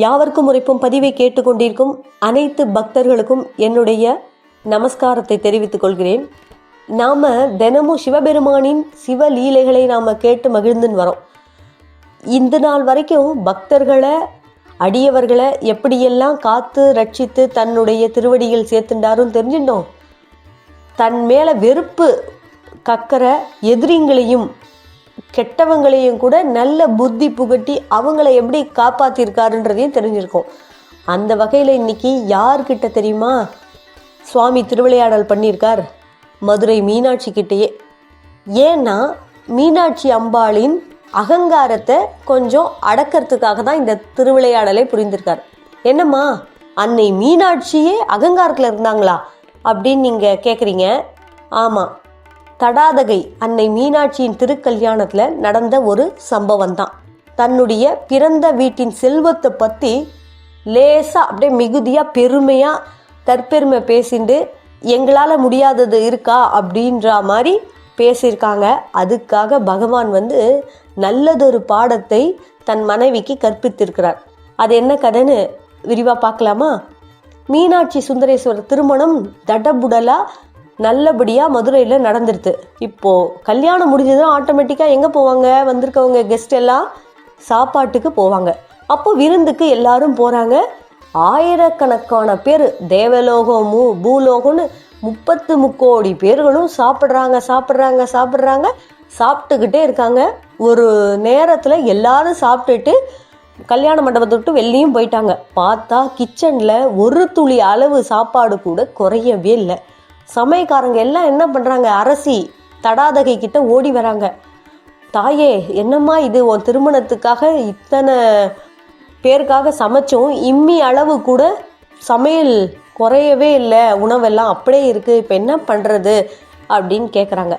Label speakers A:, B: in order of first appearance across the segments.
A: யாவர்க்கும் உரைப்பும் பதிவை கேட்டுக்கொண்டிருக்கும் அனைத்து பக்தர்களுக்கும் என்னுடைய நமஸ்காரத்தை தெரிவித்துக் கொள்கிறேன். நாம் தினமும் சிவபெருமானின் சிவ லீலைகளை நாம் கேட்டு மகிழ்ந்துன்னு வரோம். இந்த நாள் வரைக்கும் பக்தர்களை அடியவர்களை எப்படியெல்லாம் காத்து ரட்சித்து தன்னுடைய திருவடியில் சேர்த்துண்டாரும் தெரிஞ்சுட்டோம் தன் மேலே வெறுப்பு கக்கிற எதிரிங்களையும் கெட்டவங்களையும் கூட நல்ல புத்தி புகட்டி அவங்கள எப்படி காப்பாத்திருக்காருன்றதையும் தெரிஞ்சிருக்கோம். அந்த வகையில் இன்னைக்கு யார்கிட்ட தெரியுமா? சுவாமி திருவிளையாடல் பண்ணியிருக்கார் மதுரை மீனாட்சி கிட்டேயே. ஏன்னா மீனாட்சி அம்பாளின் அகங்காரத்தை கொஞ்சம் அடக்கிறதுக்காக தான் இந்த திருவிளையாடலை புரிந்திருக்கார். என்னம்மா அன்னை மீனாட்சியே அகங்காரத்தில் இருந்தாங்களா? அப்படின்னு நீங்கள் கேட்குறீங்க ஆமாம் தடாதகை அன்னை மீனாட்சியின் திருக்கல்யாணத்தில் நடந்த ஒரு சம்பவம் தான் தன்னுடைய பிறந்த வீட்டின் செல்வத்தை பற்றி லேசாக அப்படியே மிகுதியாக பெருமையாக தற்பெருமை பேசிண்டு எங்களால் முடியாதது இருக்கா? அப்படின்ற மாதிரி பேசியிருக்காங்க. அதுக்காக பகவான் வந்து நல்லதொரு பாடத்தை தன் மனைவிக்கு கற்பித்திருக்கிறார். அது என்ன கதைன்னு விரிவாக பார்க்கலாமா? மீனாட்சி சுந்தரேஸ்வரர் திருமணம் தடபுடலாக நல்லபடியாக மதுரையில் நடந்துருது. இப்போது கல்யாணம் முடிஞ்சதும் ஆட்டோமேட்டிக்காக எங்கே போவாங்க? வந்திருக்கவங்க கெஸ்ட் எல்லாம் சாப்பாட்டுக்கு போவாங்க. அப்போ விருந்துக்கு எல்லாரும் போகிறாங்க ஆயிரக்கணக்கான பேர் தேவலோகம் பூலோகம்னு முப்பத்து முக்கோடி பேர்களும் சாப்பிட்றாங்க சாப்பிட்றாங்க சாப்பிட்றாங்க. சாப்பிட்டுக்கிட்டே இருக்காங்க. ஒரு நேரத்தில் எல்லாரும் சாப்பிட்டுட்டு கல்யாண மண்டபத்தை விட்டு வெளியும் போயிட்டாங்க. பார்த்தா கிச்சனில் ஒரு துளி அளவு சாப்பாடு கூட குறையவே இல்லை. சமயக்காரங்க எல்லாம் என்ன பண்ணுறாங்க அரசி தடாதகை கிட்ட ஓடி வராங்க. தாயே என்னம்மா இது? உன் திருமணத்துக்காக இத்தனை பேருக்காக சமைச்சோம் இம்மி அளவு கூட சமையல் குறையவே இல்லை. உணவெல்லாம் அப்படியே இருக்குது இப்போ என்ன பண்ணுறது அப்படின்னு கேட்குறாங்க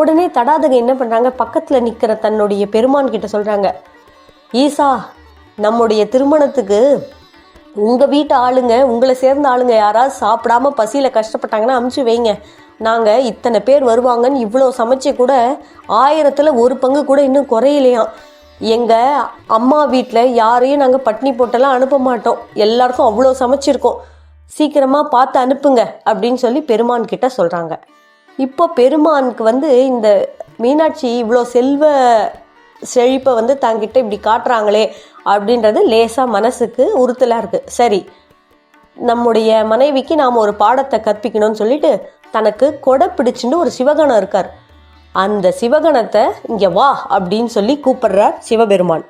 A: உடனே தடாதகை என்ன பண்ணுறாங்க பக்கத்தில் நிற்கிற தன்னுடைய பெருமான் கிட்ட சொல்கிறாங்க ஈசா நம்முடைய திருமணத்துக்கு உங்கள் வீட்டு ஆளுங்க உங்களை சேர்ந்த ஆளுங்க யாராவது சாப்பிடாம பசியில் கஷ்டப்பட்டாங்கன்னா அமுச்சு வைங்க. நாங்கள் இத்தனை பேர் வருவாங்கன்னு இவ்வளோ சமைச்சு கூட ஆயிரத்தில் ஒரு பங்கு கூட இன்னும் குறையலையாம். எங்கள் அம்மா வீட்டில் யாரையும் நாங்கள் பட்னி போட்டெல்லாம் அனுப்ப மாட்டோம். எல்லாருக்கும் அவ்வளோ சமைச்சிருக்கோம். சீக்கிரமாக பார்த்து அனுப்புங்க அப்படின்னு சொல்லி பெருமான் கிட்ட சொல்கிறாங்க இப்போ பெருமானுக்கு வந்து இந்த மீனாட்சி இவ்வளோ செல்வ செழிப்பை வந்து தங்கிட்ட இப்படி காட்டுறாங்களே அப்படின்றது லேசாக மனசுக்கு உறுத்தலாக இருக்குது சரி நம்முடைய மனைவிக்கு நாம் ஒரு பாடத்தை கற்பிக்கணும்னு சொல்லிட்டு தனக்கு கொடை பிடிச்சுன்னு ஒரு சிவகணம் இருக்கார். அந்த சிவகணத்தை இங்கே வா அப்படின்னு சொல்லி கூப்பிடுறார் சிவபெருமான்.